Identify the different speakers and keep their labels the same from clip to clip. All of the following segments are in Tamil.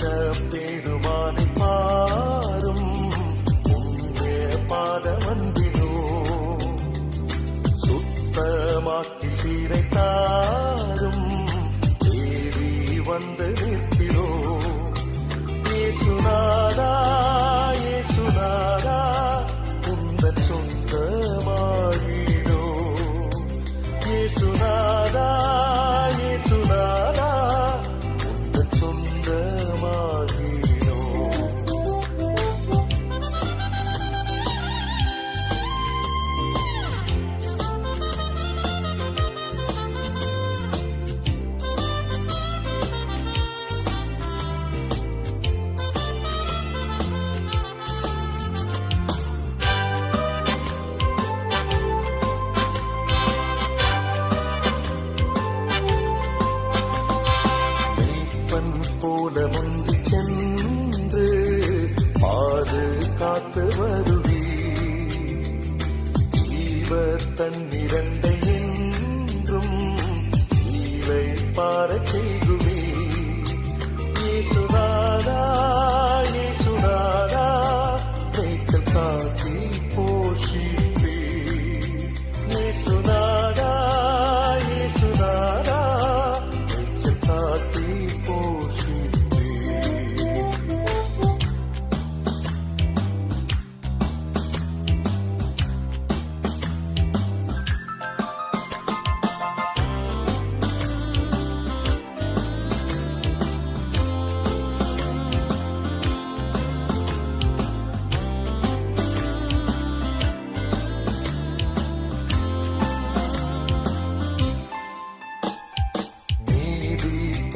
Speaker 1: நேச பெருமானை பாரும் புண்ணிய பாதமன்பினோ. சுத்தமாக்கி சீரை தாரும் தேவி வந்து நிற்க போல முந்தி சென்று பாது காத்து வருவி ஜீவர் தன்னிரண்டை என்றும் ஈவை பாரச் செய்குவி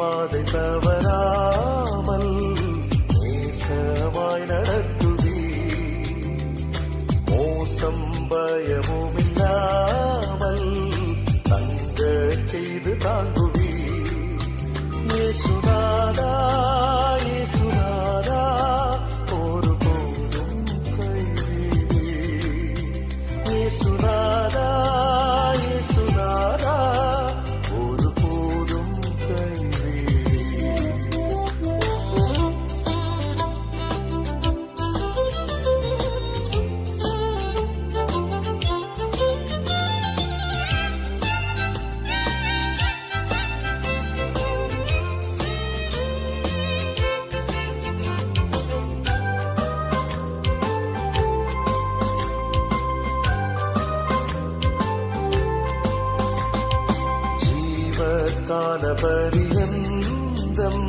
Speaker 1: பாதை தவறாமல் ஜீவகால பரியந்தம்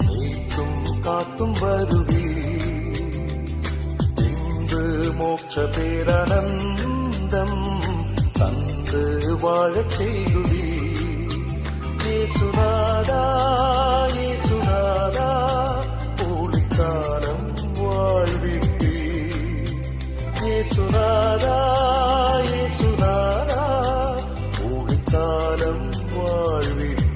Speaker 1: நீக்கும் காத்தும் வருவி இன்று மோட்ச பேரனந்தம் தந்து வாழச் செய்துவி. ஞானம் வாழ்வில்